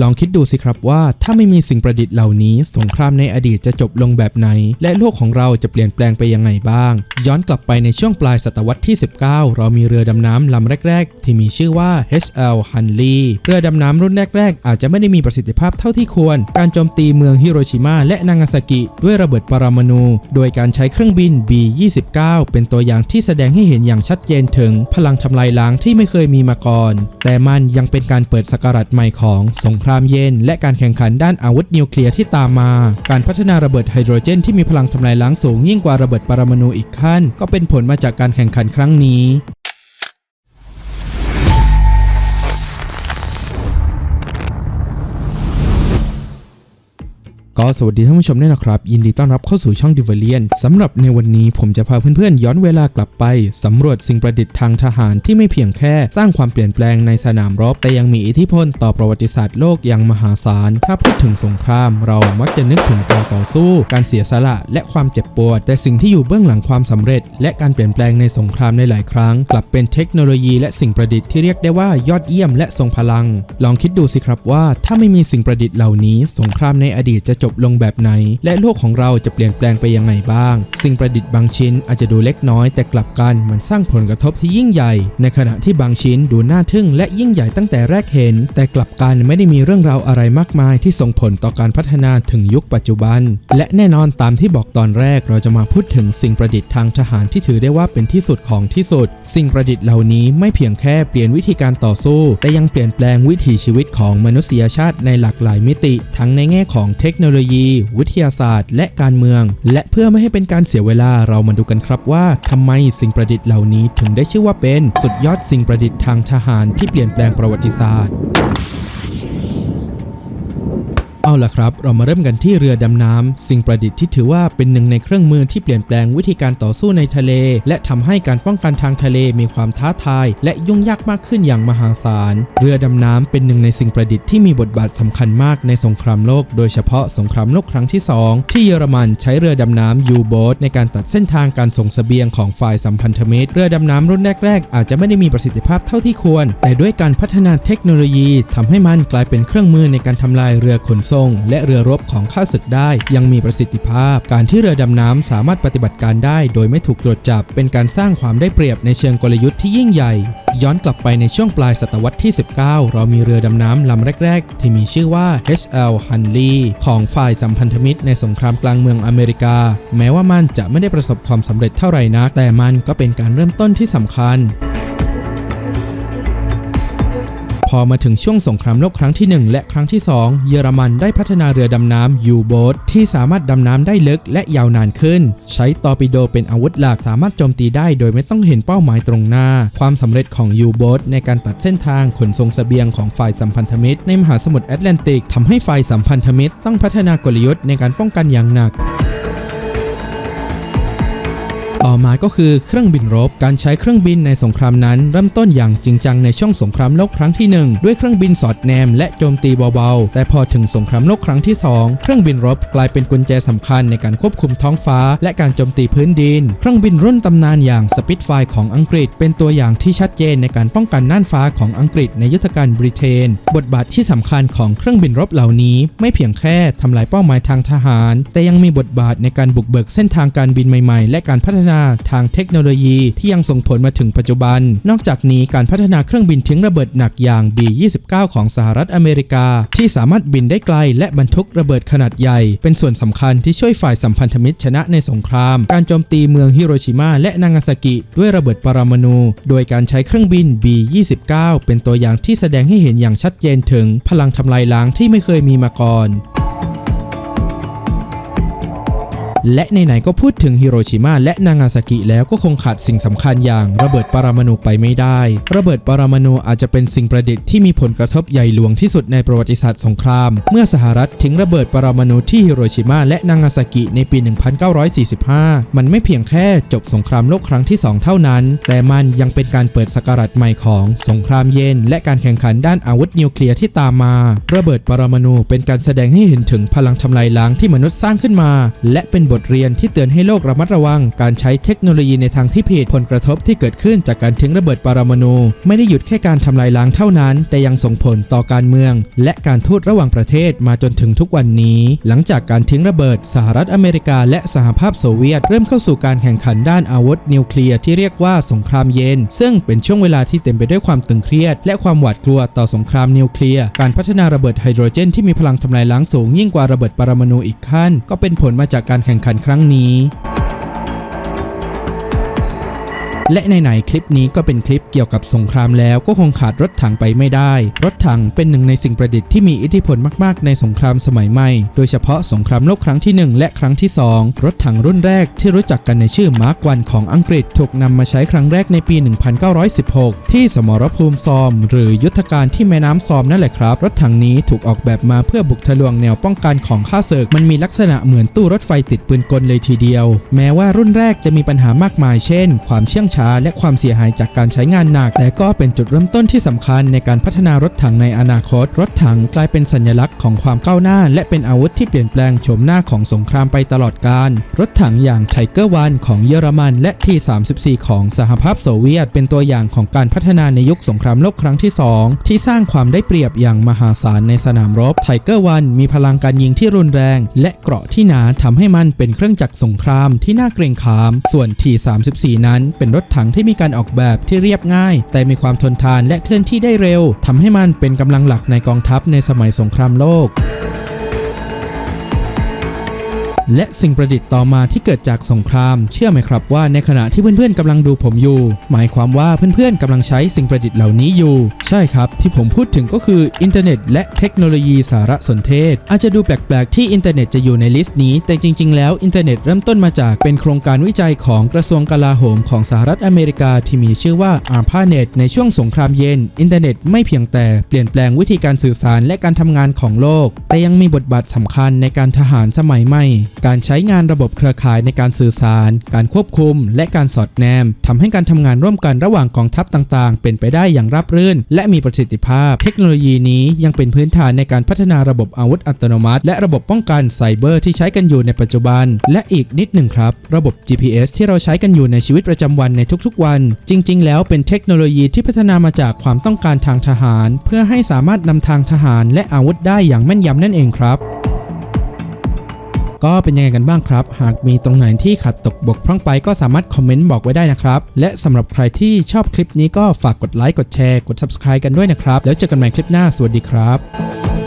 ลองคิดดูสิครับว่าถ้าไม่มีสิ่งประดิษฐ์เหล่านี้ สงครามในอดีตจะจบลงแบบไหน และโลกของเราจะเปลี่ยนแปลงไปยังไงบ้าง ย้อนกลับไปในช่วงปลายศตวรรษที่ 19 เรามีเรือดำน้ำลำแรก ๆ ที่มีชื่อว่า HL Hunley เรือดำน้ำรุ่นแรก ๆ อาจจะไม่ได้มีประสิทธิภาพเท่าที่ควร การโจมตีเมืองฮิโรชิมาและนางาซากิ ด้วยระเบิดปรมาณูโดยการใช้เครื่องบิน B-29 เป็นตัวอย่างที่แสดงให้เห็นอย่างชัดเจนถึงพลังทำลายล้างที่ไม่เคยมีมาก่อน แต่มันยังเป็นการเปิดสกราชใหม่ของสงครามเย็น และการแข่งขันด้านอาวุธนิวเคลียร์ที่ตามมา การพัฒนาระเบิดไฮโดรเจนที่มีพลังทำลายล้างสูงยิ่งกว่าระเบิดปรมาณูอีกขั้น ก็เป็นผลมาจากการแข่งขันครั้งนี้ ก็สวัสดีท่านผู้ชมด้วยนะครับ ยินดีต้อนรับเข้าสู่ช่อง d i v e r i a n สำหรับในวันนี้ผมจะพาเพื่อนๆ ย้อนเวลากลับไปสำรวจสิ่งประดิษฐ์ทางทหารที่ไม่เพียงแค่สร้างความเปลี่ยนแปลงในสนามรบ แต่ยังมีอิทธิพลต่อประวัติศาสตร์โลกอย่างมหาศาล ถ้าพูดถึงสงคราม เรามักจะนึกถึงการต่อสู้ การเสียสละและความเจ็บปวด แต่สิ่งที่อยู่เบื้องหลังความสำเร็จ และการเปลี่ยนแปลงในสงครามในหลายครั้ง กลับเป็นเทคโนโลยีและสิ่งประดิษฐ์ที่เรียกได้ว่ายอดเยี่ยมและทรงพลัง ลองคิดดูสิครับว่าถ้าไม่มีสิ่งประดิษฐ์เหล่านี้ สงครามในอดีตจะจบลงแบบไหน และโลกของเราจะเปลี่ยนแปลงไปยังไงบ้าง สิ่งประดิษฐ์บางชิ้นอาจจะดูเล็กน้อยแต่กลับกันมันสร้างผลกระทบที่ยิ่งใหญ่ ในขณะที่บางชิ้นดูน่าทึ่งและยิ่งใหญ่ตั้งแต่แรกเห็น แต่กลับกันไม่ได้มีเรื่องราวอะไรมากมายที่ส่งผลต่อการพัฒนาถึงยุคปัจจุบัน และแน่นอนตามที่บอกตอนแรกเราจะมาพูดถึงสิ่งประดิษฐ์ทางทหารที่ถือได้ว่าเป็นที่สุดของที่สุด สิ่งประดิษฐ์เหล่านี้ไม่เพียงแค่เปลี่ยนวิธีการต่อสู้ แต่ยังเปลี่ยนแปลงวิถีชีวิตของมนุษยชาติในหลากหลายมิติ ทั้งในแง่ของเทคโนโลยี วิทยาศาสตร์ และการเมือง และเพื่อไม่ให้เป็นการเสียเวลาเรามาดูกันครับว่าทำไมสิ่งประดิษฐ์เหล่านี้ถึงได้ชื่อว่าเป็น สุดยอดสิ่งประดิษฐ์ทางทหารที่เปลี่ยนแปลงประวัติศาสตร์ เอาล่ะครับ เรามาเริ่มกันที่เรือดำน้ำ สิ่งประดิษฐ์ที่ถือว่าเป็นหนึ่งในเครื่องมือที่เปลี่ยนแปลงวิธีการต่อสู้ในทะเล และทำให้การป้องกันทางทะเลมีความท้าทาย และยุ่งยากมากขึ้นอย่างมหาศาล เรือดำน้ำเป็นหนึ่งในสิ่งประดิษฐ์ที่มีบทบาทสำคัญมากในสงครามโลก โดยเฉพาะสงครามโลกครั้งที่ 2 ที่เยอรมันใช้เรือดำน้ำยูโบทในการตัดเส้นทางการส่งเสบียงของฝ่ายสัมพันธมิตร เรือดำน้ำรุ่นแรก ๆ อาจจะไม่ได้มีประสิทธิภาพเท่าที่ควร แต่ด้วยการพัฒนาเทคโนโลยีทำให้มันกลายเป็นเครื่องมือในการทำลายเรือขนส่งและเรือรบของข้าศึกได้ ยังมีประสิทธิภาพ การที่เรือดำน้ำสามารถปฏิบัติการได้โดยไม่ถูกตรวจจับ เป็นการสร้างความได้เปรียบในเชิงกลยุทธ์ที่ยิ่งใหญ่ ย้อนกลับไปในช่วงปลายศตวรรษที่ 19 เรามีเรือดำน้ำลำแรก ๆ ที่มีชื่อว่า HL Hunley ของฝ่ายสัมพันธมิตรในสงครามกลางเมืองอเมริกา แม้ว่ามันจะไม่ได้ประสบความสำเร็จเท่าไหร่นัก แต่มันก็เป็นการเริ่มต้นที่สำคัญ พอมาถึงช่วงสงครามโลกครั้งที่ 1 และครั้งที่ 2 เยอรมันได้พัฒนาเรือดำน้ำยูโบทที่สามารถดำน้ำได้ลึกและยาวนานขึ้น ใช้ตอร์ปิโดเป็นอาวุธหลักสามารถโจมตีได้โดยไม่ต้องเห็นเป้าหมายตรงหน้า ความสำเร็จของยูโบทในการตัดเส้นทางขนส่งเสบียงของฝ่ายสัมพันธมิตร ในมหาสมุทรแอตแลนติกทำให้ฝ่ายสัมพันธมิตรต้องพัฒนากลยุทธ์ในการป้องกันอย่างหนัก ต่อมาก็คือเครื่องบินรบ การใช้เครื่องบินในสงครามนั้น เริ่มต้นอย่างจริงจังในช่วงสงครามโลกครั้งที่ 1 ด้วยเครื่องบินสอดแนมและโจมตีเบาๆ แต่พอถึงสงครามโลกครั้งที่ 2 เครื่องบินรบกลายเป็นกุญแจสำคัญในการควบคุมท้องฟ้า และการโจมตีพื้นดิน เครื่องบินรุ่นตำนานอย่างสปิตไฟของอังกฤษ เป็นตัวอย่างที่ชัดเจนในการป้องกันน่านฟ้าของอังกฤษในยุทธการบริเตน บทบาทที่สำคัญของเครื่องบินรบเหล่านี้ ไม่เพียงแค่ทำลายเป้าหมายทางทหาร แต่ยังมีบทบาทในการบุกเบิกเส้นทางการบินใหม่ๆ และการพัฒนาทางเทคโนโลยีที่ยังส่งผลมาถึงปัจจุบัน นอกจากนี้การพัฒนาเครื่องบินทิ้งระเบิดหนักอย่าง B-29 ของสหรัฐอเมริกา ที่สามารถบินได้ไกล และบรรทุกระเบิดขนาดใหญ่ เป็นส่วนสำคัญที่ช่วยฝ่ายสัมพันธมิตรชนะในสงคราม การโจมตีเมืองฮิโรชิมาและนางาซากิด้วยระเบิดปรมาณู โดยการใช้เครื่องบิน B-29 เป็นตัวอย่างที่แสดงให้เห็นอย่างชัดเจนถึงพลังทำลายล้างที่ไม่เคยมีมาก่อน และไหนๆก็พูดถึงฮิโรชิมาและนางาซากิแล้วก็คงขาดสิ่งสำคัญอย่างระเบิดปรมาณูไปไม่ได้ ระเบิดปรมาณูอาจจะเป็นสิ่งประดิษฐ์ที่มีผลกระทบใหญ่หลวงที่สุดในประวัติศาสตร์สงคราม เมื่อสหรัฐทิ้งระเบิดปรมาณูที่ฮิโรชิมาและนางาซากิในปี 1945 มันไม่เพียงแค่จบสงครามโลกครั้งที่ 2 เท่านั้น แต่มันยังเป็นการเปิดสกราชใหม่ของสงครามเย็น และการแข่งขันด้านอาวุธนิวเคลียร์ที่ตามมา ระเบิดปรมาณูเป็นการแสดงให้เห็นถึงพลังทำลายล้างที่มนุษย์สร้างขึ้นมา และเป็นบทเรียนที่เตือนให้โลกระมัดระวัง การใช้เทคโนโลยีในทางที่ผิดผลกระทบที่เกิดขึ้นจากการทิ้งระเบิดปรมาณูไม่ได้หยุดแค่การทำลายล้างเท่านั้น แต่ยังส่งผลต่อการเมือง และการทูตระหว่างประเทศมาจนถึงทุกวันนี้ หลังจากการทิ้งระเบิด สหรัฐอเมริกา และสหภาพโซเวียต เริ่มเข้าสู่การแข่งขันด้านอาวุธนิวเคลียร์ที่เรียกว่าสงครามเย็น ซึ่งเป็นช่วงเวลาที่เต็มไปด้วยความตึงเครียด และความหวาดกลัวต่อสงครามนิวเคลียร์การพัฒนาระเบิดไฮโดรเจนที่มีพลังทำลายล้างสูงยิ่งกว่าระเบิดปรมาณูอีกขั้น ก็เป็นผลมาจากการแข่งขันครั้งนี้ และในไหนคลิปนี้ก็เป็นคลิปเกี่ยวกับสงครามแล้วก็คงขาดรถถังไปไม่ได้ รถถังเป็นหนึ่งในสิ่งประดิษฐ์ที่มีอิทธิพลมาก ๆ ในสงครามสมัยใหม่ โดยเฉพาะสงครามโลกครั้งที่ 1 และครั้งที่ 2 รถถังรุ่นแรกที่รู้จักกันในชื่อมาร์กวันของอังกฤษถูกนำมาใช้ครั้งแรกในปี 1916 ที่สมรภูมิซอม หรือยุทธการที่แม่น้ำซอมนั่นแหละครับ รถถังนี้ถูกออกแบบมาเพื่อบุกทะลวงแนวป้องกันของข้าศึกมันมีลักษณะเหมือนตู้รถไฟติดปืนกลเลยทีเดียว แม้ว่ารุ่นแรกจะมีปัญหามากมายเช่น ความเชื่องช้าและความเสียหายจากการใช้งานหนัก แต่ก็เป็นจุดเริ่มต้นที่สำคัญในการพัฒนารถถังในอนาคต รถถังกลายเป็นสัญลักษณ์ของความก้าวหน้า และเป็นอาวุธที่เปลี่ยนแปลงโฉมหน้าของสงครามไปตลอดกาลรถถังอย่างไทเกอร์วันของเยอรมันและ T34 ของสหภาพโซเวียต เป็นตัวอย่างของการพัฒนาในยุคสงครามโลกครั้งที่ 2 ที่สร้างความได้เปรียบอย่างมหาศาลในสนามรบไทเกอร์วันมีพลังการยิงที่รุนแรง และเกราะที่หนาทำให้มันเป็นเครื่องจักรสงครามที่น่าเกรงขาม ส่วน T34 นั้นเป็นรถถังที่มีการออกแบบที่เรียบง่าย แต่มีความทนทานและเคลื่อนที่ได้เร็วทำให้มันเป็นกำลังหลักในกองทัพในสมัยสงครามโลก และสิ่งประดิษฐ์ต่อมาที่เกิดจากสงคราม เชื่อไหมครับว่าในขณะที่เพื่อนๆกำลังดูผมอยู่ หมายความว่าเพื่อนๆกำลังใช้สิ่งประดิษฐ์เหล่านี้อยู่ ใช่ครับ ที่ผมพูดถึงก็คืออินเทอร์เน็ตและเทคโนโลยีสารสนเทศ อาจจะดูแปลกๆที่อินเทอร์เน็ตจะอยู่ในลิสต์นี้ แต่จริง ๆ แล้วอินเทอร์เน็ตเริ่มต้นมาจากเป็นโครงการวิจัยของกระทรวงกลาโหมของสหรัฐอเมริกาที่มีชื่อว่า ARPANET ในช่วงสงครามเย็น อินเทอร์เน็ตไม่เพียงแต่เปลี่ยนแปลงวิธีการสื่อสารและการทำงานของโลก แต่ยังมีบทบาทสำคัญในการทหารสมัยใหม่การใช้งานระบบเครือข่ายในการสื่อสาร การควบคุม และการสอดแนมทำให้การทำงานร่วมกันระหว่างกองทัพต่างๆ เป็นไปได้อย่างราบรื่น และมีประสิทธิภาพ เทคโนโลยีนี้ยังเป็นพื้นฐานในการพัฒนาระบบอาวุธอัตโนมัติ และระบบป้องกันไซเบอร์ที่ใช้กันอยู่ในปัจจุบัน และอีกนิดหนึ่งครับ ระบบ GPS ที่เราใช้กันอยู่ในชีวิตประจำวันในทุกๆ วัน จริง ๆ แล้วเป็นเทคโนโลยีที่พัฒนามาจากความต้องการทางทหาร เพื่อให้สามารถนำทางทหารและอาวุธได้อย่างแม่นยำนั่นเองครับ ก็เป็นยังไงกันบ้างครับ หากมีตรงไหนที่ขัดตกบกพร่องไปก็สามารถคอมเมนต์บอกไว้ได้นะครับ และสำหรับใครที่ชอบคลิปนี้ก็ฝากกดไลค์กดแชร์กด subscribe กันด้วยนะครับ แล้วเจอกันใหม่คลิปหน้าสวัสดีครับ